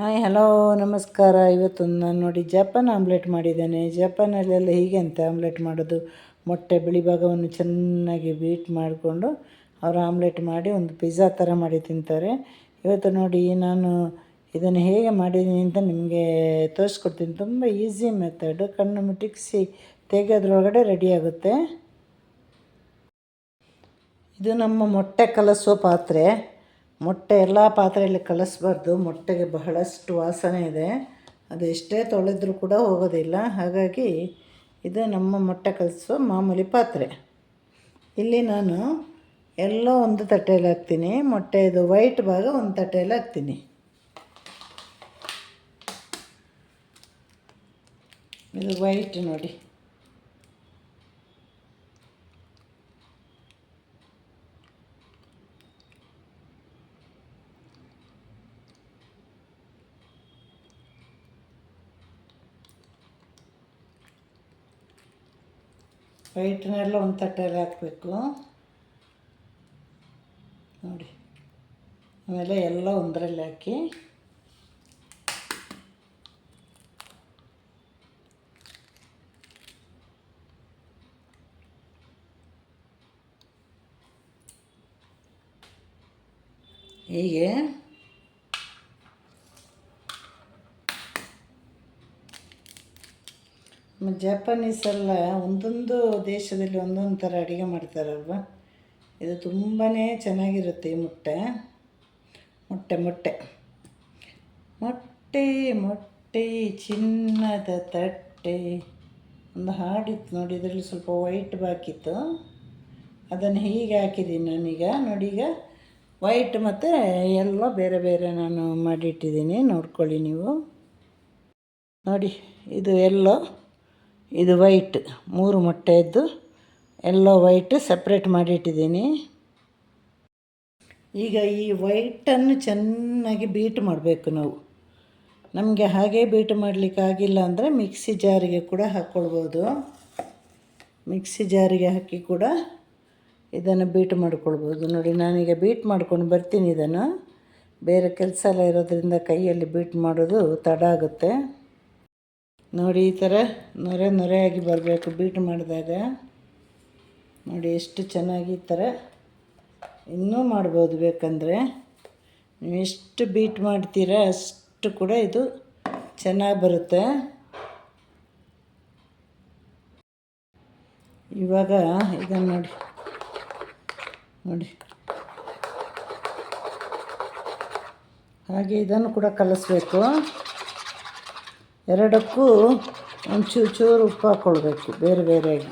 Hi, hello, ನಮಸ್ಕಾರ. ಇವತ್ತು ನಾನು ನೋಡಿ ಜಪಾನ್ ಆಮ್ಲೆಟ್ ಮಾಡಿದ್ದೇನೆ. ಜಪಾನಲ್ಲೆಲ್ಲ ಹೀಗೆ ಅಂತ ಆಮ್ಲೆಟ್ ಮಾಡೋದು. ಮೊಟ್ಟೆ ಬಿಳಿ ಭಾಗವನ್ನು ಚೆನ್ನಾಗಿ ಬೀಟ್ ಮಾಡಿಕೊಂಡು ಅವರು ಆಮ್ಲೆಟ್ ಮಾಡಿ ಒಂದು ಪಿಜ್ಜಾ ಥರ ಮಾಡಿ ತಿಂತಾರೆ. ಇವತ್ತು ನೋಡಿ ನಾನು ಇದನ್ನು ಹೇಗೆ ಮಾಡಿದ್ದೀನಿ ಅಂತ ನಿಮಗೆ ತೋರಿಸ್ಕೊಡ್ತೀನಿ. ತುಂಬ ಈಸಿ ಮೆಥಡ್. ಕಣ್ಣು ಮಿಟಿಕ್ಸಿ ತೆಗೆಯೋದ್ರೊಳಗಡೆ ರೆಡಿಯಾಗುತ್ತೆ ಇದು ನಮ್ಮ ಮೊಟ್ಟೆ ಕಲಸುವ ಪಾತ್ರೆ. ಮೊಟ್ಟೆ ಎಲ್ಲ ಪಾತ್ರೆಯಲ್ಲಿ ಕಲಿಸ್ಬಾರ್ದು. ಮೊಟ್ಟೆಗೆ ಬಹಳಷ್ಟು ವಾಸನೆ ಇದೆ. ಅದು ಎಷ್ಟೇ ತೊಳೆದ್ರೂ ಕೂಡ ಹೋಗೋದಿಲ್ಲ. ಹಾಗಾಗಿ ಇದು ನಮ್ಮ ಮೊಟ್ಟೆ ಕಲಿಸುವ ಮಾಮೂಲಿ ಪಾತ್ರೆ. ಇಲ್ಲಿ ನಾನು ಎಲ್ಲ ಒಂದು ತಟ್ಟೆಯಲ್ಲಿ ಹಾಕ್ತೀನಿ. ಮೊಟ್ಟೆ ಇದು ವೈಟ್ ಭಾಗ ಒಂದು ತಟ್ಟೆಯಲ್ಲಿ ಹಾಕ್ತೀನಿ. ಇದು ವೈಟ್ ನೋಡಿ. ವೈಟ್ನೆಲ್ಲ ಒಂದು ತಟ್ಟೆಯಲ್ಲಿ ಹಾಕಬೇಕು. ನೋಡಿ. ಆಮೇಲೆ ಎಲ್ಲ ಒಂದರಲ್ಲಿ ಹಾಕಿ. ಹೀಗೆ. ಜಪಾನೀಸೆಲ್ಲ ಒಂದೊಂದು ದೇಶದಲ್ಲಿ ಒಂದೊಂದು ಥರ ಅಡುಗೆ ಮಾಡ್ತಾರಲ್ವ? ಇದು ತುಂಬಾ ಚೆನ್ನಾಗಿರುತ್ತೆ ಈ ಮೊಟ್ಟೆ. ಮೊಟ್ಟೆ ಮೊಟ್ಟೆ. ಮೊಟ್ಟೆ ಮೊಟ್ಟೆ, ಚಿನ್ನದ ತಟ್ಟೆ. ಒಂದು ಹಾಡಿತ್ತು ನೋಡಿ, ಇದರಲ್ಲಿ ಸ್ವಲ್ಪ ವೈಟ್ ಬಾಕಿತ್ತು. ಅದನ್ನು ಹೀಗೆ ಹಾಕಿದ್ದೀನಿ ನಾನೀಗ. ನೋಡಿ, ಈಗ ವೈಟ್ ಮತ್ತು ಎಲ್ಲ ಬೇರೆ ಬೇರೆ ನಾನು ಮಾಡಿಟ್ಟಿದ್ದೀನಿ. ನೋಡ್ಕೊಳ್ಳಿ ನೀವು. ನೋಡಿ, ಇದು ಎಲ್ಲೋ ಇದು ವೈಟ್ ಮೂರು ಮೊಟ್ಟೆಯದ್ದು ಎಲ್ಲೋ ವೈಟ್ ಸಪ್ರೇಟ್ ಮಾಡಿಟ್ಟಿದ್ದೀನಿ. ಈಗ ಈ ವೈಟನ್ನು ಚೆನ್ನಾಗಿ ಬೀಟ್ ಮಾಡಬೇಕು ನಾವು. ನಮಗೆ ಹಾಗೆ ಬೀಟ್ ಮಾಡಲಿಕ್ಕಾಗಿಲ್ಲ ಅಂದರೆ ಮಿಕ್ಸಿ ಜಾರಿಗೆ ಕೂಡ ಹಾಕ್ಕೊಳ್ಬೋದು ಮಿಕ್ಸಿ ಜಾರಿಗೆ ಹಾಕಿ ಕೂಡ ಇದನ್ನು ಬೀಟ್ ಮಾಡ್ಕೊಳ್ಬೋದು. ನೋಡಿ, ನಾನೀಗ ಬೀಟ್ ಮಾಡ್ಕೊಂಡು ಬರ್ತೀನಿ ಇದನ್ನು. ಬೇರೆ ಕೆಲಸ ಎಲ್ಲ ಇರೋದ್ರಿಂದ ಕೈಯಲ್ಲಿ ಬೀಟ್ ಮಾಡೋದು ತಡ ಆಗುತ್ತೆ. ನೋಡಿ, ಈ ಥರ ನೊರೆ ನೊರೆಯಾಗಿ ಬರಬೇಕು, ಬೀಟ್ ಮಾಡಿದಾಗ. ನೋಡಿ, ಎಷ್ಟು ಚೆನ್ನಾಗಿ ಈ ಥರ ಇನ್ನೂ ಮಾಡ್ಬೋದು ಬೇಕಂದರೆ. ನೀವು ಎಷ್ಟು ಬೀಟ್ ಮಾಡ್ತೀರ ಅಷ್ಟು ಕೂಡ ಇದು ಚೆನ್ನಾಗಿ ಬರುತ್ತೆ. ಇವಾಗ ಇದನ್ನು ನೋಡಿ ನೋಡಿ. ಹಾಗೆ ಇದನ್ನು ಕೂಡ ಕಲಿಸ್ಬೇಕು. ಎರಡಕ್ಕೂ ಒಂದು ಚೂರು ಉಪ್ಪು ಹಾಕ್ಕೊಳ್ಬೇಕು ಬೇರೆ ಬೇರೆಯಾಗಿ.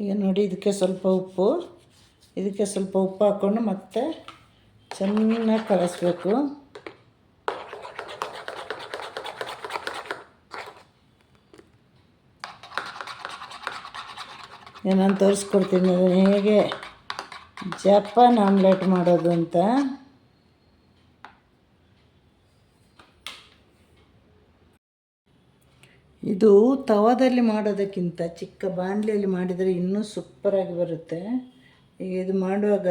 ಈಗ ನೋಡಿ, ಇದಕ್ಕೆ ಸ್ವಲ್ಪ ಉಪ್ಪು, ಇದಕ್ಕೆ ಸ್ವಲ್ಪ ಉಪ್ಪು ಹಾಕ್ಕೊಂಡು ಮತ್ತೆ ಚೆನ್ನಾಗಿ ಕಲಿಸ್ಬೇಕು. ನಾನು ತೋರಿಸ್ಕೊಡ್ತೀನಿ ಹೇಗೆ ಜಪಾನ್ ಆಮ್ಲೆಟ್ ಮಾಡೋದು ಅಂತ. ಇದು ತವದಲ್ಲಿ ಮಾಡೋದಕ್ಕಿಂತ ಚಿಕ್ಕ ಬಾಣಲಿಯಲ್ಲಿ ಮಾಡಿದರೆ ಇನ್ನೂ ಸೂಪರಾಗಿ ಬರುತ್ತೆ. ಈಗ ಇದು ಮಾಡುವಾಗ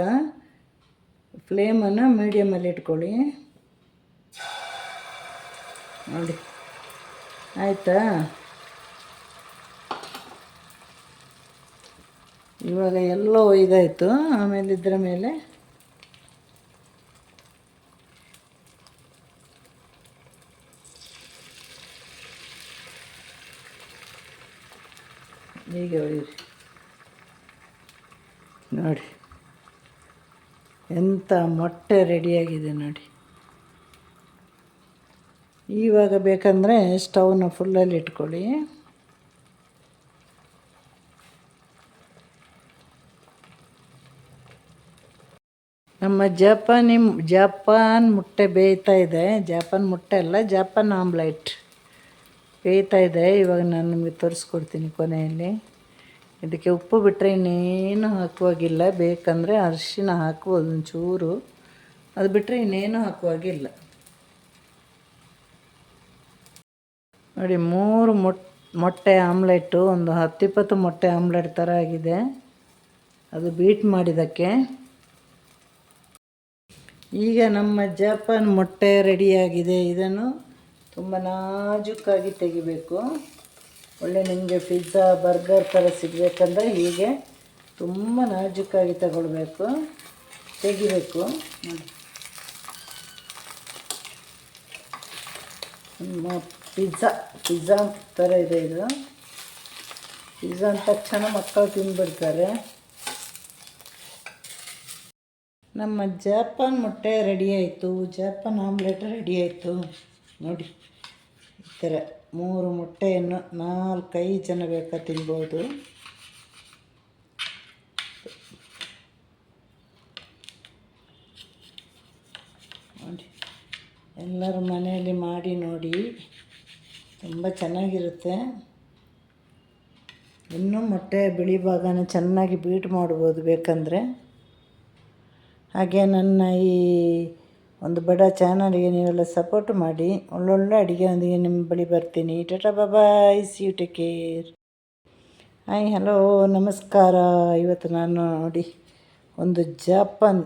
ಫ್ಲೇಮನ್ನು ಮೀಡಿಯಮಲ್ಲಿ ಇಟ್ಕೊಳ್ಳಿ. ನೋಡಿ. ಆಯಿತಾ? ಇವಾಗ ಎಲ್ಲೋ ಇದಾಯಿತು, ಆಮೇಲೆ ಇದರ ಮೇಲೆ. ಹೀಗೆ ಹೊಡೀರಿ ನೋಡಿ ಎಂಥ ಮೊಟ್ಟೆ ರೆಡಿಯಾಗಿದೆ ನೋಡಿ. ಇವಾಗ ಬೇಕಂದರೆ ಸ್ಟವ್ನ ಫುಲ್ಲಲ್ಲಿ ಇಟ್ಕೊಳ್ಳಿ. ನಮ್ಮ ಜಪಾನಿ ಜಪಾನ್ ಮೊಟ್ಟೆ ಬೇಯ್ತಾ ಇದೆ. ಜಪಾನ್ ಮುಟ್ಟೆ ಅಲ್ಲ, ಜಪಾನ್ ಆಮ್ಲೆಟ್ ಬೇಯ್ತಾ ಇದೆ. ಇವಾಗ ನಾನು ನಿಮಗೆ ತೋರಿಸ್ಕೊಡ್ತೀನಿ ಕೊನೆಯಲ್ಲಿ. ಇದಕ್ಕೆ ಉಪ್ಪು ಬಿಟ್ಟರೆ ಇನ್ನೇನು ಹಾಕುವಾಗಿಲ್ಲ. ಬೇಕಂದರೆ ಅರಿಶಿನ ಹಾಕ್ಬೋದು ಒಂಚೂರು. ಅದು ಬಿಟ್ಟರೆ ಇನ್ನೇನು ಹಾಕುವಾಗಿಲ್ಲ. ನೋಡಿ, ಮೂರು ಮೊಟ್, ಮೊಟ್ಟೆ ಆಮ್ಲೆಟ್ಟು ಒಂದು ಹತ್ತಿಪ್ಪತ್ತು ಮೊಟ್ಟೆ ಆಮ್ಲೆಟ್ ಥರ ಆಗಿದೆ. ಅದು ಬೀಟ್ ಮಾಡಿದ್ದಕ್ಕೆ. ಈಗ ನಮ್ಮ ಜಪಾನ್ ಮೊಟ್ಟೆ ರೆಡಿಯಾಗಿದೆ. ಇದನ್ನು ತುಂಬ ನಾಜುಕ್ಕಾಗಿ ತೆಗಿಬೇಕು. ಒಳ್ಳೆ ನಿಮಗೆ ಪಿಜ್ಜಾ ಬರ್ಗರ್ ಥರ ಸಿಗಬೇಕಂದ್ರೆ ಹೀಗೆ ತುಂಬ ನಾಜೂಕಾಗಿ ತಗೊಳ್ಬೇಕು. ತೆಗಿಬೇಕು. ಪಿಜ್ಜಾ ಪಿಜ್ಜಾ ಥರ ಇದೆ ಇದು. ಪಿಜ್ಜಾ ಅಂದ ತಕ್ಷಣ ಮಕ್ಕಳು ತಿಂದ್ಬಿಡ್ತಾರೆ. ನಮ್ಮ ಜಾಪಾನ್ ಮೊಟ್ಟೆ ರೆಡಿ ಆಯಿತು. ಜಾಪಾನ್ ಆಮ್ಲೆಟ್ ರೆಡಿ ಆಯಿತು. ನೋಡಿ, ಈ ಥರ ಮೂರು ಮೊಟ್ಟೆಯನ್ನು ನಾಲ್ಕೈದು ಜನ ಬೇಕಾ ತಿನ್ಬೋದು. ನೋಡಿ, ಎಲ್ಲರೂ ಮನೆಯಲ್ಲಿ ಮಾಡಿ ನೋಡಿ, ತುಂಬ ಚೆನ್ನಾಗಿರುತ್ತೆ. ಇನ್ನೂ ಮೊಟ್ಟೆ ಬಿಳಿ ಭಾಗನ ಚೆನ್ನಾಗಿ ಬೀಟ್ ಮಾಡ್ಬೋದು ಬೇಕಂದರೆ. ಹಾಗೆ ನನ್ನ ಈ ಒಂದು ಬಡ ಚಾನಲ್ಗೆ ನೀವೆಲ್ಲ ಸಪೋರ್ಟ್ ಮಾಡಿ, ಒಳ್ಳೊಳ್ಳೆ ಅಡುಗೆಯೊಂದಿಗೆ ನಿಮ್ಮ ಬಳಿ ಬರ್ತೀನಿ. Tata bye see you take care hi hello ನಮಸ್ಕಾರ. ಇವತ್ತು ನಾನು ನೋಡಿ ಒಂದು ಜಾಪಾನ್